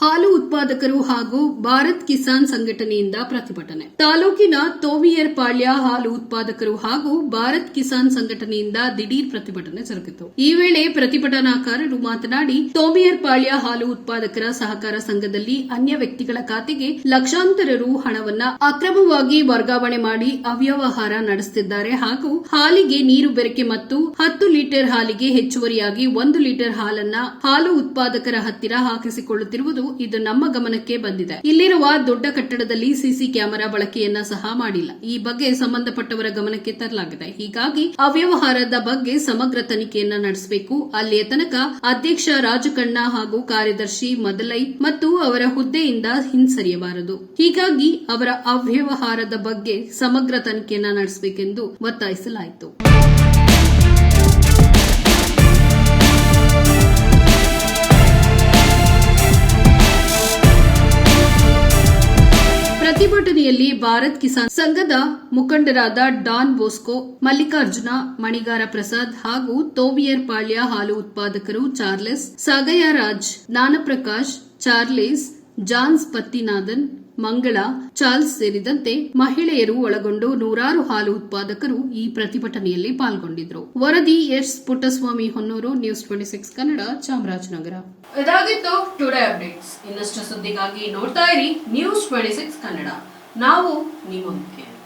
ಹಾಲು ಉತ್ಪಾದಕರು ಹಾಗೂ ಭಾರತ್ ಕಿಸಾನ್ ಸಂಘಟನೆಯಿಂದ ಪ್ರತಿಭಟನೆ. ತಾಲೂಕಿನ ತೋವಿಯರ್ ಪಾಳ್ಯ ಹಾಲು ಉತ್ಪಾದಕರು ಹಾಗೂ ಭಾರತ್ ಕಿಸಾನ್ ಸಂಘಟನೆಯಿಂದ ದಿಢೀರ್ ಪ್ರತಿಭಟನೆ ಜರುಗಿತು. ಈ ವೇಳೆ ಪ್ರತಿಭಟನಾಕಾರರು ಮಾತನಾಡಿ ತೋಮಿಯರ್ ಪಾಳ್ಯ ಹಾಲು ಉತ್ಪಾದಕರ ಸಹಕಾರ ಸಂಘದಲ್ಲಿ ಅನ್ಯ ವ್ಯಕ್ತಿಗಳ ಖಾತೆಗೆ ಲಕ್ಷಾಂತರ ರು ಹಣವನ್ನ ಅಕ್ರಮವಾಗಿ ವರ್ಗಾವಣೆ ಮಾಡಿ ಅವ್ಯವಹಾರ ನಡೆಸುತ್ತಿದ್ದಾರೆ ಹಾಗೂ ಹಾಲಿಗೆ ನೀರು ಬೆರಕೆ ಮತ್ತು ಹತ್ತು ಲೀಟರ್ ಹಾಲಿಗೆ ಹೆಚ್ಚುವರಿಯಾಗಿ ಒಂದು ಲೀಟರ್ ಹಾಲನ್ನ ಹಾಲು ಉತ್ಪಾದಕರ ಹತ್ತಿರ ಹಾಕಿಸಿಕೊಳ್ಳುತ್ತಿರುವುದು ಇದು ನಮ್ಮ ಗಮನಕ್ಕೆ ಬಂದಿದೆ. ಇಲ್ಲಿರುವ ದೊಡ್ಡ ಕಟ್ಟಡದಲ್ಲಿ ಸಿಸಿ ಕ್ಯಾಮೆರಾ ಬಳಕೆಯನ್ನ ಸಹ ಮಾಡಿಲ್ಲ. ಈ ಬಗ್ಗೆ ಸಂಬಂಧಪಟ್ಟವರ ಗಮನಕ್ಕೆ ತರಲಾಗಿದೆ. ಹೀಗಾಗಿ ಅವ್ಯವಹಾರದ ಬಗ್ಗೆ ಸಮಗ್ರ ತನಿಖೆಯನ್ನ ನಡೆಸಬೇಕು. ಅಲ್ಲಿಯ ತನಕ ಅಧ್ಯಕ್ಷ ರಾಜಕಣ್ಣ ಹಾಗೂ ಕಾರ್ಯದರ್ಶಿ ಮದಲೈ ಮತ್ತು ಅವರ ಹುದ್ದೆಯಿಂದ ಹಿಂಸರಿಯಬಾರದು. ಹೀಗಾಗಿ ಅವರ ಅವ್ಯವಹಾರದ ಬಗ್ಗೆ ಸಮಗ್ರ ತನಿಖೆಯನ್ನ ನಡೆಸಬೇಕೆಂದು ಒತ್ತಾಯಿಸಲಾಯಿತು. ಪ್ರತಿಭಟನೆಯಲ್ಲಿ ಭಾರತ್ ಕಿಸಾನ್ ಸಂಘದ ಮುಖಂಡರಾದ ಡಾನ್ ಬೋಸ್ಕೋ, ಮಲ್ಲಿಕಾರ್ಜುನ, ಮಣಿಗಾರ ಪ್ರಸಾದ್ ಹಾಗೂ ತೋವಿಯರ್ ಪಾಳ್ಯ ಹಾಲು ಉತ್ಪಾದಕರು Charles Sagayaraj Gnanaprakash Charles, Johns Pattinadan, Mangala, Charles ಸೇರಿದಂತೆ ಮಹಿಳೆಯರು ಒಳಗೊಂಡು ನೂರಾರು ಹಾಲು ಉತ್ಪಾದಕರು ಈ ಪ್ರತಿಭಟನೆಯಲ್ಲಿ ಪಾಲ್ಗೊಂಡಿದ್ದರು. ವರದಿ S Puttaswamy Honnur, news twenty six Kannada, Chamarajanagar. ಇದಾಗಿತ್ತು ಟುಡೇ ಅಪ್ಡೇಟ್ಸ್. ಇನ್ನಷ್ಟು ಸುದ್ದಿಗಾಗಿ ನೋಡ್ತಾ ಇರಿ ನ್ಯೂಸ್ ಟ್ವೆಂಟಿ ಕನ್ನಡ. ನಾವು ನಿಮ್ಮೊಂದಿಗೆ